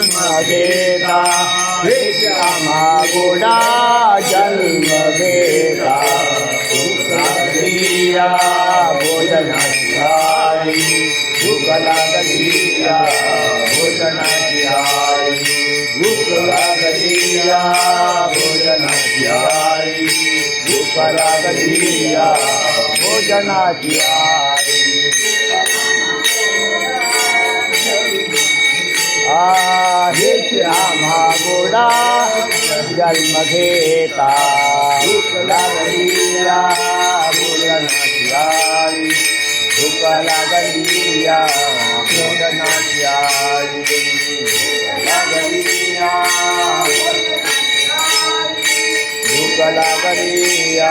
जन्म घेता हे श्यामा गोडा जन्म भोजन लागलिया भोजनाची आई भोजन लागलिया भोजनाची आई भोजन लागलिया भोजनाची आई भूक लागलिया भोजनाची आई आहे श्यामा गोडा जन्म घेता. भूक लागलिया भोजनाची भूक लागलिया भोजनाची लागलिया भूक लागलिया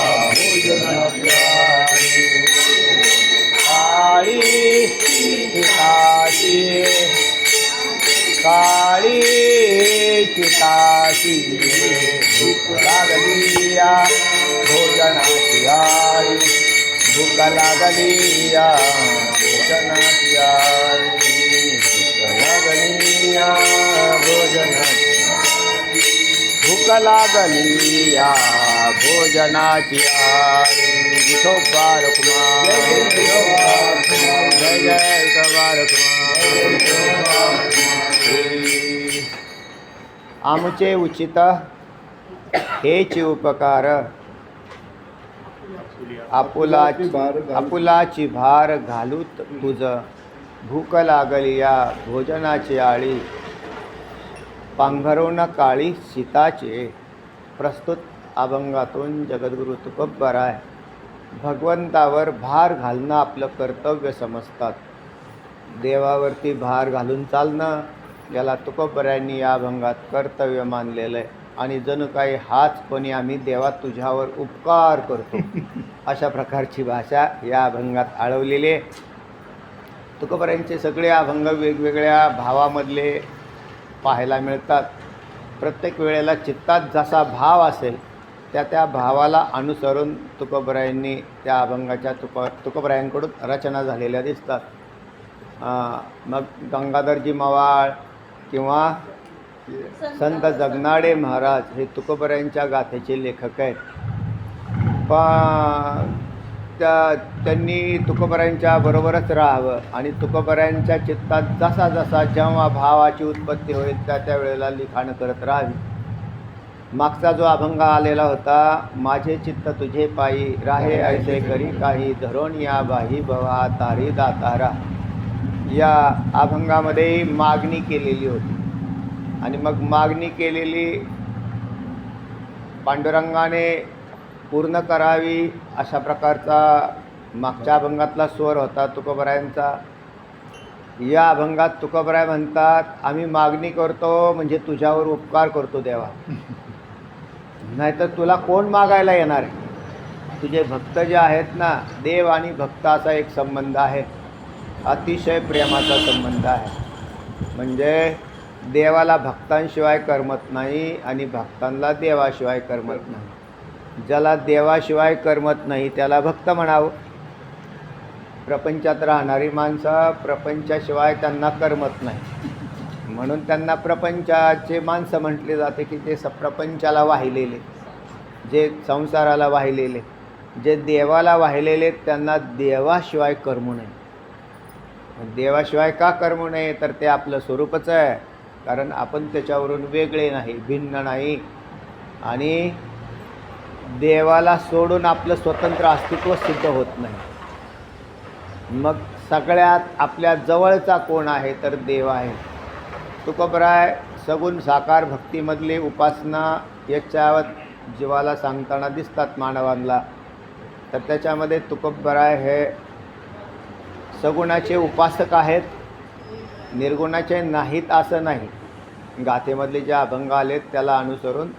चिताची भूक लागलिया भोजनाची आई भूक लागलिया भोजनाची आई भूक लागलिया भोजनाची भूक लागलिया भोजनाची आई विठोबा रुक्मा जय जय विठोबा रुक्मा आमचे उचित हेचे उपकार. आपुलाची आपुलाची भार घालूत तुझ. भूक लागली या भोजनाची आळी. पांघरून काळी सीताचे. प्रस्तुत अभंगातून जगद्गुरु तुकोबराय भगवंतावर भार घालणं आपलं कर्तव्य समजतात. देवावरती भार घालून चालणं याला तुकोबऱ्यांनी या अभंगात कर्तव्य मानलेलं आहे. आणि जणू काही हाच कोणी आम्ही देवा तुझ्यावर उपकार करतो. अशा प्रकारची भाषा या अभंगात आळवलेली आहे. तुकोबऱ्यांचे सगळे अभंग वेगवेगळ्या भावामधले पाहायला मिळतात. प्रत्येक वेळेला चित्तात जसा भाव असेल त्या त्या भावाला अनुसरून तुकोबरायांनी त्या अभंगाच्या तुक तुकोबरायांकडून रचना झालेल्या दिसतात. मग गंगाधरजी मवाळ किंवा संत जगनाडे महाराज हे तुकोबरायांच्या गाथेचे लेखक आहेत. पण त्या त्यांनी तुकोबरायांच्या बरोबरच राहावं आणि तुकोबरायांच्या चित्तात जसा जसा जेव्हा भावाची उत्पत्ती होईल त्या त्या वेळेला लिखाण करत राहावी. मागचा जो अभंग आलेला होता माझे चित्त तुझे पायी राहे ऐसे करी काही धरून या बाही भवा तारी दातारा. या अभंगामध्ये मागणी केलेली होती. आणि मग मागणी केलेली पांडुरंगाने पूर्ण करावी अशा प्रकारचा मागच्या अभंगातला स्वर होता तुकोबरायांचा. या अभंगात तुकोबराय म्हणतात आम्ही मागणी करतो म्हणजे तुझ्यावर उपकार करतो देवा. नाहीतर तुला कोण मागायला येणार आहे? तुझे भक्त जे आहेत ना देव आणि भक्त असा एक संबंध आहे. अतिशय प्रेमाचा संबंध आहे. म्हणजे देवाला भक्तांशिवाय करमत नाही आणि भक्तांना देवाशिवाय करमत नाही. ज्याला देवाशिवाय करमत नाही त्याला भक्त म्हणावं. प्रपंचात राहणारी माणसं प्रपंचाशिवाय त्यांना करमत नाही. म्हणून त्यांना प्रपंचाचे माणसं म्हटले जाते की ते स प्रपंचाला वाहिलेले जे संसाराला वाहिलेले जे देवाला वाहिलेले त्यांना देवाशिवाय करमू नये. देवाशिवाय का करमू नये तर ते आपलं स्वरूपच आहे. कारण आपण त्याच्यावरून वेगळे नाही भिन्न नाही. आणि देवाला सोडून आपलं स्वतंत्र अस्तित्व सिद्ध होत नाही. मग सगळ्यात आपल्या जवळचा कोण आहे तर देव आहे. तुकोबराय सगुण साकार भक्तीमधली उपासना याच्यावर जीवाला सांगताना दिसतात मानवांना. तर त्याच्यामध्ये तुकोबराय हे सगुणाचे उपासक आहेत निर्गुणाचे नाहीत असं नाही. गाथेमधले जे अभंग आलेत त्याला अनुसरून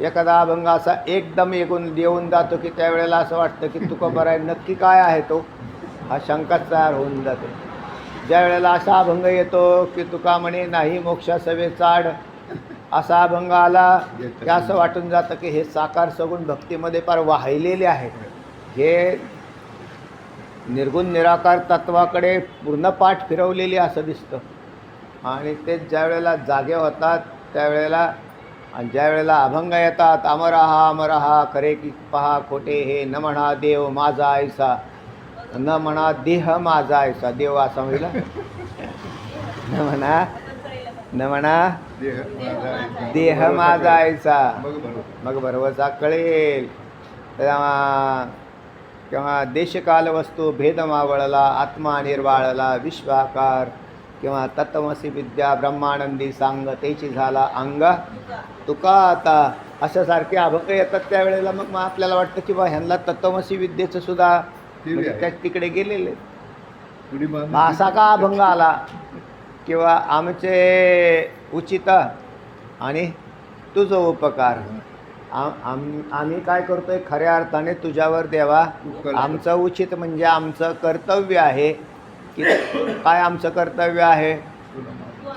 एखादा अभंग असा एकदम एकूण देऊन जातो की त्यावेळेला असं वाटतं की तुका बरं आहे नक्की काय आहे तो? हा शंकाच तयार होऊन जातो. ज्या वेळेला असा अभंग येतो की तुका म्हणे नाही मोक्षा सवे चाड असा अभंग आला की असं वाटून जातं की हे साकार सगुण भक्तीमध्ये फार वाहिलेले आहेत. हे निर्गुण निराकार तत्वाकडे पूर्ण पाठ फिरवलेली असं दिसतं. आणि ते ज्या वेळेला जागे होतात त्यावेळेला आणि ज्या वेळेला अभंग येतात अमरहा अमरहा खरे की पहा खोटे हे न म्हणा देव माझा ऐसा न म्हणा देह माझा ऐसा. देव असा होईल न म्हणा? न म्हणा? देह माझा ऐसा. ऐसा. मग भरवसा कळेल. किंवा देशकाल वस्तू भेद मावळला आत्मा निर्वाळला विश्वाकार किंवा तत्वमसी विद्या ब्रह्मानंदी सांग तेची झाला अंग. तुका आता अशा सारखे अभंग येतात त्यावेळेला मग मग आपल्याला वाटतं की बा ह्यांना तत्वमसी विद्येचं सुद्धा म्हणजे. त्या तिकडे गेलेले. असा का अभंग आला? किंवा आमचे उचित आणि तुझं उपकार. आम आम- आम्ही काय करतोय? खऱ्या अर्थाने तुझ्यावर देवा. आमचं उचित म्हणजे आमचं कर्तव्य आहे. की काय आमचं कर्तव्य आहे?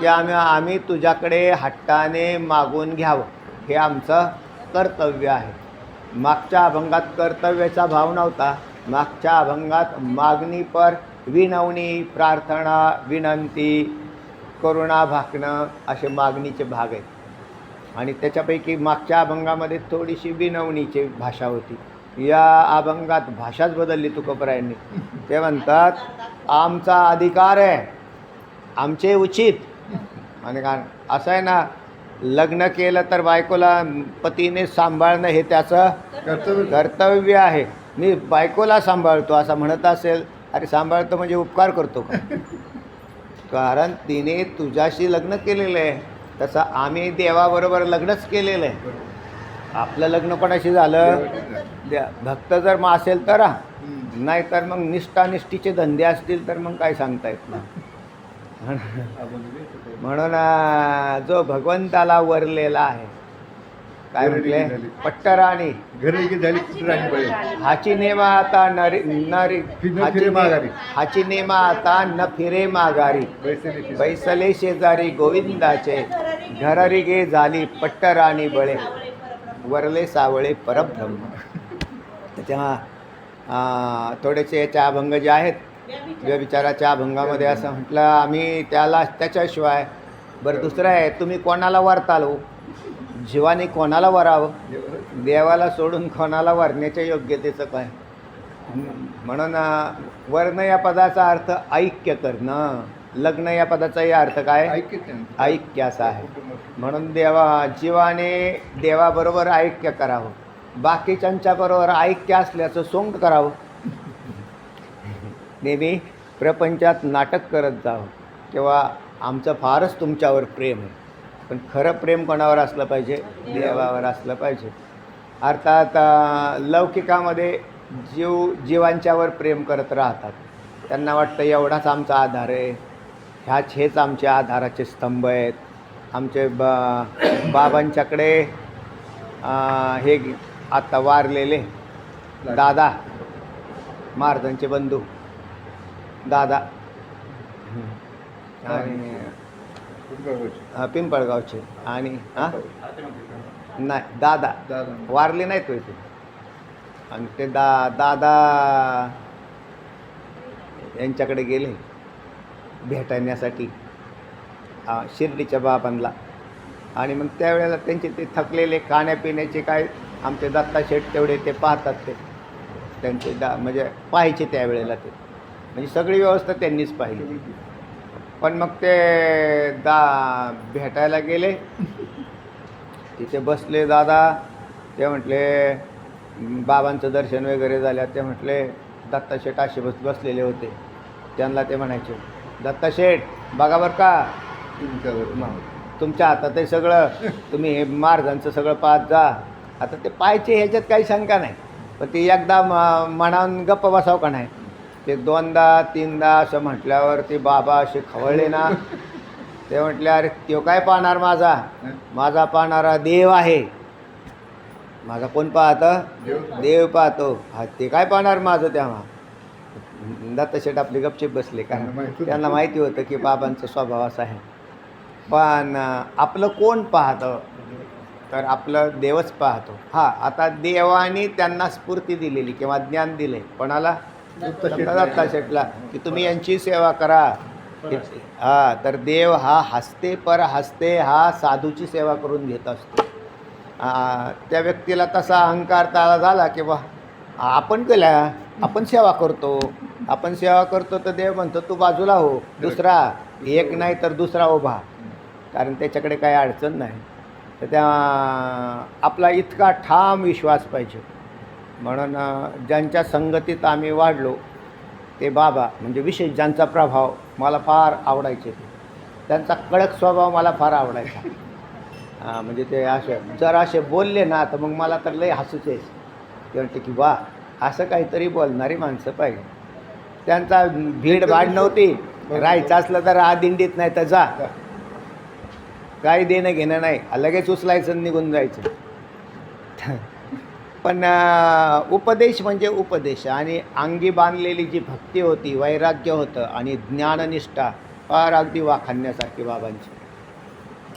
की आम्ही आम्ही तुझ्याकडे हट्टाने मागून घ्यावं. हे आमचं कर्तव्य आहे. मागच्या अभंगात कर्तव्याचा भाव नव्हता. मागच्या अभंगात मागणी पर विनवणी प्रार्थना विनंती करुणा भाकणं असे मागणीचे भाग आहेत. आणि त्याच्यापैकी मागच्या अभंगामध्ये थोडीशी विनवणीची भाषा होती. या अभंगात भाषाच बदलली तुकोबरायांनी. ते म्हणतात आमचा अधिकार आहे. आमचे उचित. आणि कारण असं आहे ना लग्न केलं तर बायकोला पतीने सांभाळणं हे त्याचं कर्तव्य. कर्तव्य आहे. मी बायकोला सांभाळतो असं म्हणत असेल अरे सांभाळतो म्हणजे उपकार करतो का? कारण तिने तुझ्याशी लग्न केलेलं आहे. तसं आम्ही देवाबरोबर लग्नच केलेलं आहे. आपलं लग्न कोणाशी झालं? द्या भक्त जर मग असेल तर नाही तर मग निष्ठानिष्ठीचे धंदे असतील तर मग काय सांगता येत ना म्हणून जो भगवंताला वरलेला आहे काय म्हटले. पट्टराणी. घरी झाली कुठे राणी बाई हाची नेमा आता नरी नरी हाची फिरे ने- माघारी. हाची नेमा आता न फिरे माघारी. बैसले शेजारी गोविंदाचे. घरारी गे झाली पट्टराणी बळे. वरले सावळे परब्रह्म त्याच्या थोडेसे याचे अभंग जे आहेत व्यभिचाराच्या अभंगामध्ये असं म्हटलं आम्ही त्याला त्याच्याशिवाय बरं दुसरं आहे तुम्ही कोणाला वरताल हो? जीवाने कोणाला वरावं? देवाला सोडून कोणाला वरण्याच्या योग्यतेचं काय? म्हणून वर्ण या पदाचा अर्थ ऐक्य करणं. लग्न या पदाचाही अर्थ काय. ऐक्य असा आहे. म्हणून देवा जीवाने देवाबरोबर ऐक्य करावं. बाकीच्यांच्या बरोबर ऐक्य असल्याचं सोंग करावं. नेहमी प्रपंचात नाटक करत जावं. किंवा आमचं फारच तुमच्यावर प्रेम आहे. पण खरं प्रेम कोणावर असलं पाहिजे? देवावर असलं पाहिजे. अर्थात लौकिकामध्ये जीव जीवांच्यावर प्रेम करत राहतात. त्यांना वाटतं एवढाच आमचा आधार आहे. ह्याच हेच आमचे आधाराचे स्तंभ आहेत. आमचे बा बाबांच्याकडे हे आत्ता वारलेले दादा महाराजांचे बंधू. दादा. आणि पिंपळगावचे. आणि हां? नाही दादा. दादा. वारले नाहीत होय ते. आणि ते दा दादा यांच्याकडे गेले. भेटण्यासाठी. शिर्डीच्या बाबांना. आणि मग त्यावेळेला त्यांचे ते थकलेले खाण्यापिण्याचे काय आमचे दत्ता शेठ तेवढे ते पाहतात ते. त्यांचे दा म्हणजे पाहायचे त्यावेळेला ते. म्हणजे सगळी व्यवस्था त्यांनीच पाहिली. पण मग ते दा भेटायला गेले. तिथे बसले दादा. ते म्हटले बाबांचं दर्शन वगैरे झालं ते म्हटले दत्ता शेठ असे बस बसलेले होते. त्यांना ते म्हणायचे दत्ता शेठ बघा बरं का मग तुमच्या हातात आहे सगळं. तुम्ही हे महाराजांचं सगळं पाहत जा. आता ते पाहायचे ह्याच्यात काही शंका नाही. पण ते एकदा म- म्हणावून गप्प बसावं का नाही? ते दोनदा तीनदा असं म्हटल्यावर ते बाबा असे खवळले ना. ते म्हटले अरे तो काय पाहणार माझा? माझा पाहणारा देव आहे. माझा कोण पाहतं? देव पाहतो. हा ते काय पाहणार माझं तेव्हा? दत्तशेठ आपले गपचीप बसले कारण. त्यांना माहिती होतं. की बाबांचा स्वभाव असा आहे. पण आपलं कोण पाहतं? तर आपलं देवच पाहतो. हा आता देवाने त्यांना स्फूर्ती दिलेली किंवा ज्ञान दिले कोणाला? दत्ता शेटला की तुम्ही यांची सेवा करा. हा तर देव हा हसते पर हसते हा साधूची सेवा करून घेत असतो. त्या व्यक्तीला तसा अहंकार त्याला झाला की बा आपण केल्या आपण सेवा करतो. आपण सेवा करतो तर देव म्हणतो तू बाजूला हो दुसरा एक नाही तर दुसरा उभा. कारण त्याच्याकडे काही अडचण नाही. तर त्या आपला इतका ठाम विश्वास पाहिजे. म्हणून ज्यांच्या संगतीत आम्ही वाढलो ते बाबा म्हणजे विशेष ज्यांचा प्रभाव मला फार आवडायचे. त्यांचा कडक स्वभाव मला फार आवडायचा. म्हणजे ते असे जर असे बोलले ना तर मग मला तर लय हसूच ते म्हणते की वा असं काहीतरी बोलणारी माणसं पाहिजे. त्यांचा भीड भाड नव्हती. राहायचं असलं तर आ दिंडीत नाही तर जा. काही देणं घेणं नाही. लगेच उचलायचं निघून जायचं. पण उपदेश म्हणजे उपदेश. आणि अंगी बांधलेली जी भक्ती होती वैराग्य होतं आणि ज्ञाननिष्ठा फार अगदी वाखाण्यासारखी बाबांची.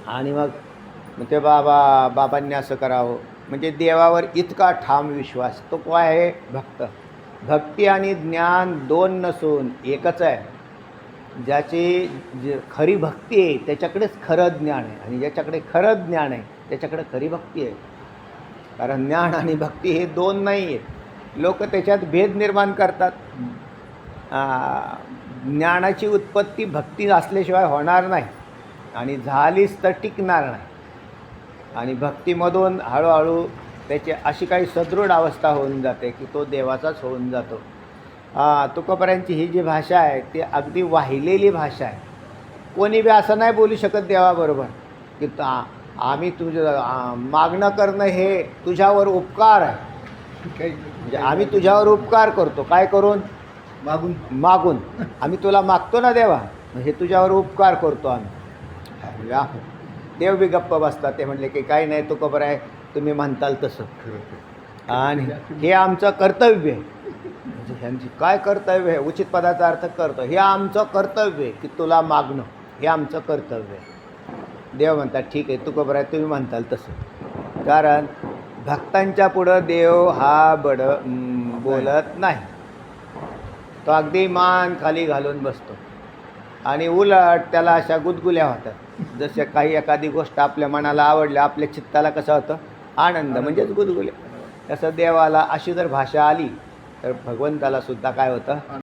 आणि मग मग ते बाबा बाबांनी असं करावं. म्हणजे देवावर इतका ठाम विश्वास. तो काय आहे? भक्त. भक्ती आणि ज्ञान दोन नसून एकच आहे. ज्याची जे खरी भक्ती आहे त्याच्याकडेच खरं ज्ञान आहे. आणि ज्याच्याकडे खरं ज्ञान आहे त्याच्याकडे खरी भक्ती आहे. कारण ज्ञान आणि भक्ती हे दोन नाही आहेत लोक त्याच्यात भेद निर्माण करतात. ज्ञानाची उत्पत्ती भक्ती असल्याशिवाय होणार नाही आणि झालीच तर टिकणार नाही. आणि भक्तीमधून हळूहळू त्याची अशी काही सदृढ अवस्था होऊन जाते की तो देवाचाच होऊन जातो. तुकोपर्यंतची ही जी भाषा आहे ती अगदी वाहिलेली भाषा आहे. कोणी बी असं नाही बोलू शकत देवाबरोबर की ता- आम्ही तुझं मागणं करणं हे तुझ्यावर उपकार आहे. म्हणजे आम्ही तुझ्यावर उपकार करतो. काय करून? मागून. मागून. आम्ही तुला मागतो ना देवा? हे तुझ्यावर उपकार करतो आम्ही. देव बी गप्प बसतात. ते म्हणले की काही नाही तो खबर आहे तुम्ही म्हणताल तसं. आणि हे आमचं कर्तव्य आहे. म्हणजे ह्यांची काय कर्तव्य आहे? उचित पदाचा अर्थ करतो. हे आमचं कर्तव्य आहे की तुला मागणं. हे आमचं कर्तव्य आहे. देव म्हणतात ठीक आहे तू खबर आहे तुम्ही म्हणताल तसं. कारण भक्तांच्या पुढं देव हा बड बोलत नाही. तो अगदी मान खाली घालून बसतो. आणि उलट त्याला अशा गुदगुल्या होतात. जशा काही एखादी गोष्ट आपल्या मनाला आवडल्या आपल्या चित्ताला कसं होतं? आनंद. म्हणजेच गुदगुल्या. तसं देवाला अशी जर भाषा आली तर भगवंताला सुद्धा काय होतं?